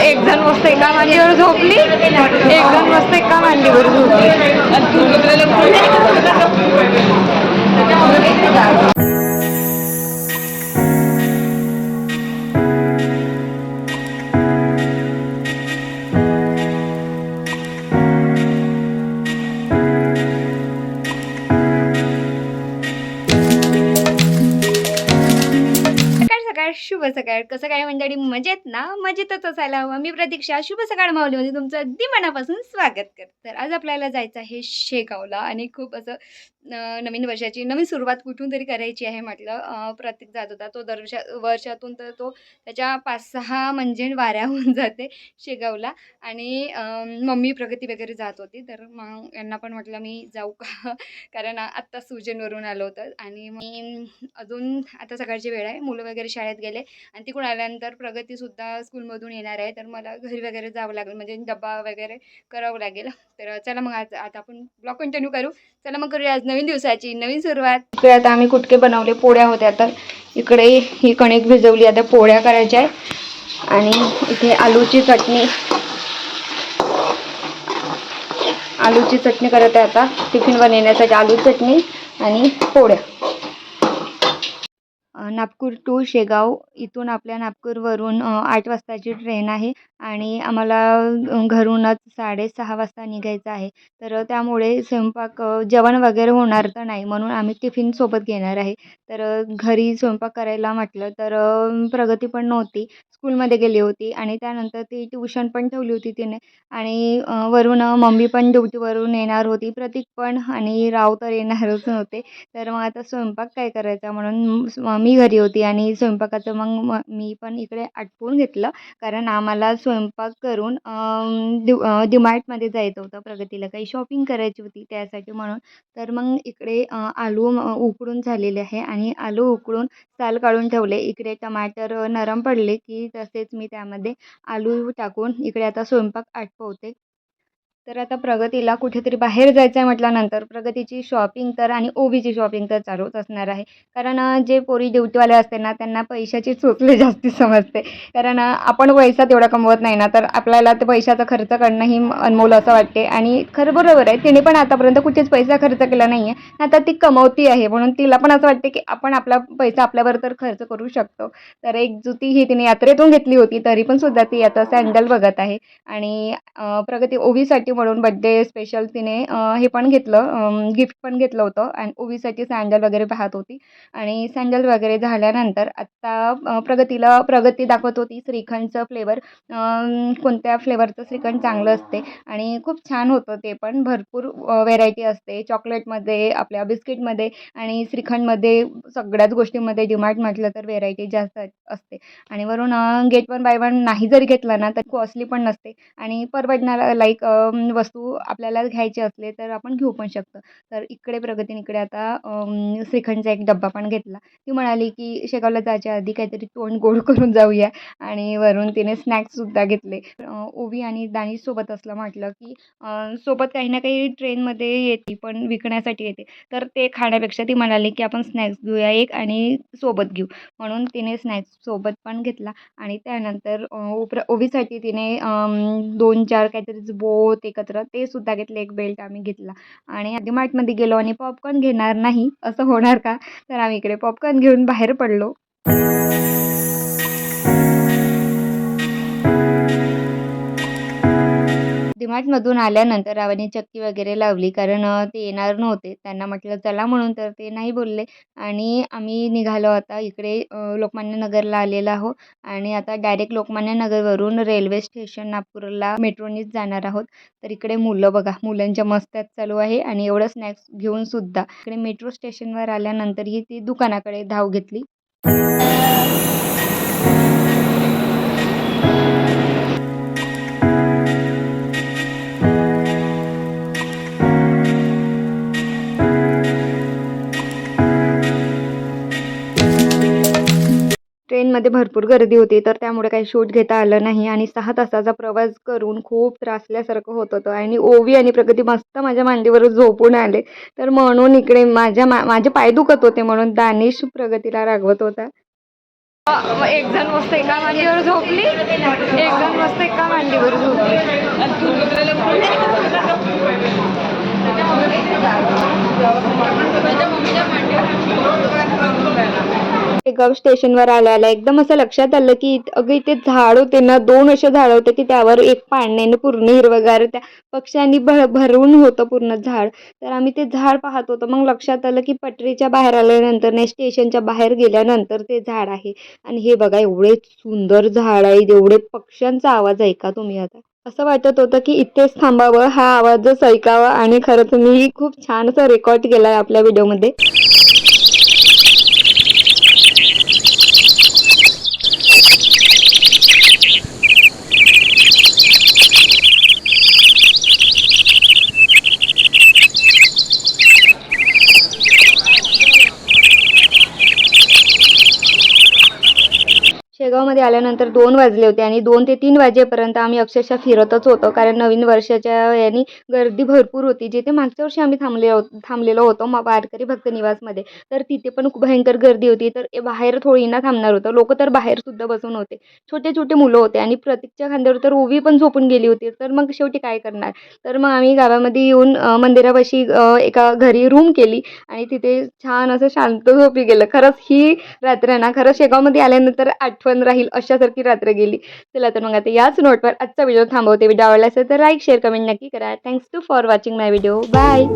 एक जण मस्त एका मांडीवर झोपली एक जण मस्त एका मांडीवर झोपली. सकाळ शुभ सकाळ. कसं काय मंडळी? मजेत ना? मजेतच असायला हवं. मी प्रतीक्षा. शुभ सकाळ माऊलीमध्ये तुमचं अगदी मनापासून स्वागत करते. तर आज आपल्याला जायचं आहे शेगावला आणि खूप असं नवीन वर्षाची नवीन सुरुवात कुठून तरी करायची आहे म्हटलं. प्रत्येक प्रतीक जात होता तो दरवर्षा वर्षातून तर तो त्याच्या पाच सहा म्हणजे वाऱ्या होऊन जाते शेगावला. आणि मम्मी प्रगती वगैरे जात होती. तर मग यांना पण म्हटलं मी जाऊ का? कारण आत्ता सुजनवरून आलो होतं. आणि मी अजून आता सकाळची वेळ आहे. मुलं वगैरे शाळेत गेले. आणि तिकडून आल्यानंतर प्रगतीसुद्धा स्कूलमधून येणार आहे. तर मला घरी वगैरे जावं लागेल. म्हणजे डब्बा वगैरे करावं लागेल. तर चला मग आज आता आपण ब्लॉग कंटिन्यू करू. चला मग करूया. आज नवीन दिवसाची नवीन सुरुवात. इकडे आता आम्ही कुटके बनवले पोळ्या होत्या तर इकडे ही कणिक भिजवली आता पोळ्या करायच्या आहे आणि इथे आलूची चटणी. आलूची चटणी करत आहे आता. टिफिन बनवण्यासाठी आलू चटणी आणि पोळ्या. नागपूर टू शेगाव इथून आपल्या नागपूरवरून आठ वाजताची ट्रेन आहे आणि आम्हाला घरूनच साडेसहा वाजता निघायचं आहे. तर त्यामुळे स्वयंपाक जेवण वगैरे होणार तर नाही म्हणून आम्ही टिफिन सोबत घेणार आहे. तर घरी स्वयंपाक करायला म्हटलं तर प्रगती पण नव्हती. स्कूलमध्ये गेली होती आणि त्यानंतर ती ट्यूशन पण ठेवली होती तिने. आणि वरून मम्मी पण ड्युटीवरून येणार होती. प्रतीक पण आणि राव तर येणारच नव्हते. तर मग आता स्वयंपाक काय करायचा म्हणून मी घरी घरी होती आणि स्वयंपाकाचं मग म मी पण इकडे आटपून घेतलं. कारण आम्हाला स्वयंपाक करून डि डिमार्टमध्ये जायचं होतं प्रगतीला. काही शॉपिंग करायची होती त्यासाठी म्हणून. तर मग इकडे आलू उकडून झालेले आहे आणि आलू उकडून साल काढून ठेवले. इकडे टमाटर नरम पडले की तसेच मी त्यामध्ये आलू टाकून इकडे आता स्वयंपाक आटपवते. तर आता प्रगतीला कुठेतरी बाहेर जायचं आहे म्हटल्यानंतर प्रगतीची शॉपिंग तर आणि ओवीची शॉपिंग तर चालूच असणार आहे. कारण जे पोरी ड्युटीवाले असते ना त्यांना पैशाची चोचले जास्ती समजते. कारण आपण पैसा तेवढा कमवत नाही ना तर आपल्याला ते पैशाचा खर्च करणं ही अनमोल असं वाटते. आणि खरं बरोबर आहे तिने पण आतापर्यंत कुठेच पैसा खर्च केला नाही आहे आता ती कमवती आहे म्हणून तिला पण असं वाटते की आपण आपला पैसा आपल्यावर तर खर्च करू शकतो. तर एक जुती ही तिने यात्रेतून घेतली होती तरी पण सुद्धा ती आता सँडल बघत आहे. आणि प्रगती ओवीसाठी म्हणून बड्डे स्पेशल तिने हे पण घेतलं गिफ्ट पण घेतलं होतं आणि ओवीसाठी सँडल वगैरे पाहत होती. आणि सँडल वगैरे झाल्यानंतर आत्ता प्रगतीला प्रगती दाखवत होती श्रीखंडचं फ्लेवर कोणत्या फ्लेवरचं श्रीखंड चांगलं असते आणि खूप छान होतं ते पण. भरपूर व्हेरायटी असते. चॉकलेटमध्ये आपल्या बिस्किटमध्ये आणि श्रीखंडमध्ये सगळ्याच गोष्टींमध्ये डिमार्ट म्हटलं तर व्हेरायटी जास्त असते. आणि वरून गेट वन बाय वन नाही जरी घेतलं ना तर कॉस्टली पण नसते. आणि परवडणारा लाईक वस्तू आपल्याला घ्यायचे असले तर आपण घेऊ पण शकतो. तर इकडे प्रगतीने इकडे आता श्रीखंडचा एक डब्बा पण घेतला. ती म्हणाली की शेगावला जायच्या आधी काहीतरी तोंड गोड करून जाऊया. आणि वरून तिने स्नॅक्ससुद्धा घेतले. ओवी आणि दाणी सोबत असलं म्हटलं की सोबत काही ना काही ट्रेनमध्ये येते पण विकण्यासाठी येते. तर ते खाण्यापेक्षा ती म्हणाली की आपण स्नॅक्स घेऊया एक आणि सोबत घेऊ. म्हणून तिने स्नॅक्स सोबत पण घेतला. आणि त्यानंतर ओप्र ओवीसाठी तिने दोन चार काहीतरी बोत एक एकत्र ते सुद्धा घेतले एक बेल्ट आम्ही घेतला. आणि डीमार्टमध्ये गेलो आणि पॉपकॉर्न घेणार नाही असं होणार का? तर आम्ही इकडे पॉपकॉर्न घेऊन बाहेर पडलो. डीमार्टमधून आल्यानंतर रावाने चक्की वगैरे लावली कारण ते येणार नव्हते. त्यांना म्हटलं चला म्हणून तर ते नाही बोलले. आणि आम्ही निघालो आता इकडे लोकमान्य नगरला आलेलो आहो आणि आता डायरेक्ट लोकमान्य नगरवरून रेल्वे स्टेशन नागपूरला मेट्रोनीच जाणार आहोत. तर इकडे मुलं बघा मुलांच्या मस्त्यात चालू आहे. आणि एवढं स्नॅक्स घेऊन सुद्धा इकडे मेट्रो स्टेशनवर आल्यानंतरही ती दुकानाकडे धाव घेतली. ट्रेनमध्ये भरपूर गर्दी होती तर त्यामुळे काही शूट घेता आलं नाही. आणि सहा तासाचा प्रवास करून खूप त्रासल्यासारखं होत होतं. आणि ओवी आणि प्रगती मस्त माझ्या मांडीवर झोपून आले. तर म्हणून इकडे माझ्या मा माझे पाय दुखत होते म्हणून दानिश प्रगतीला रागवत होता. एक जण मस्त एका मांडीवर झोपली एक जण मस्त एका मांडीवर झोपली. शेगाव स्टेशनवर आल्याला एकदम असं लक्षात आलं की अगं इथे झाड होते ना दोन असे झाड होते की त्यावर एक पाण्याने पूर्ण हिरवगार त्या पक्ष्यांनी भर भरून होतं पूर्ण झाड. तर आम्ही ते झाड पाहत होतो. मग लक्षात आलं की पटरीच्या बाहेर आल्यानंतर नाही स्टेशनच्या बाहेर गेल्यानंतर ते झाड आहे. आणि हे बघा एवढे सुंदर झाड आहे. एवढे पक्ष्यांचा आवाज ऐका तुम्ही आता. असं वाटत होतं की इथेच थांबावं हा आवाजच ऐकावा. आणि खरंच मी खूप छान असं रेकॉर्ड केला आहे आपल्या व्हिडिओमध्ये शेगावमध्ये आल्यानंतर दोन वाजले होते आणि दोन ते तीन वाजेपर्यंत आम्ही अक्षरशः फिरतच होतो. कारण नवीन वर्षाच्या यानी गर्दी भरपूर होती. जिथे मागच्या वर्षी आम्ही थांबले हो थांबलेलो होतो मा वारकरी भक्त निवासमध्ये तर तिथे पण खूप भयंकर गर्दी होती. तर बाहेर थोडी ना थांबणार होतं. लोक तर बाहेर सुद्धा बसून होते. छोटे छोटे मुलं होते आणि प्रतीकच्या खांद्यावर तर ओवी पण झोपून गेली होती. तर मग शेवटी काय करणार? तर मग आम्ही गावामध्ये येऊन मंदिरापाशी एका घरी रूम केली आणि तिथे छान असं शांत झोपी गेलं. खरंच ही रात्र ना खरंच शेगावमध्ये आल्यानंतर आठवण आठवण राहील अशासारखी रात्र गेली. चला तर मग आता याच नोटवर आजचा व्हिडिओ थांबवते. व्हिडिओ आवडला असेल तर लाईक शेअर कमेंट नक्की करा. Thanks to for watching my video bye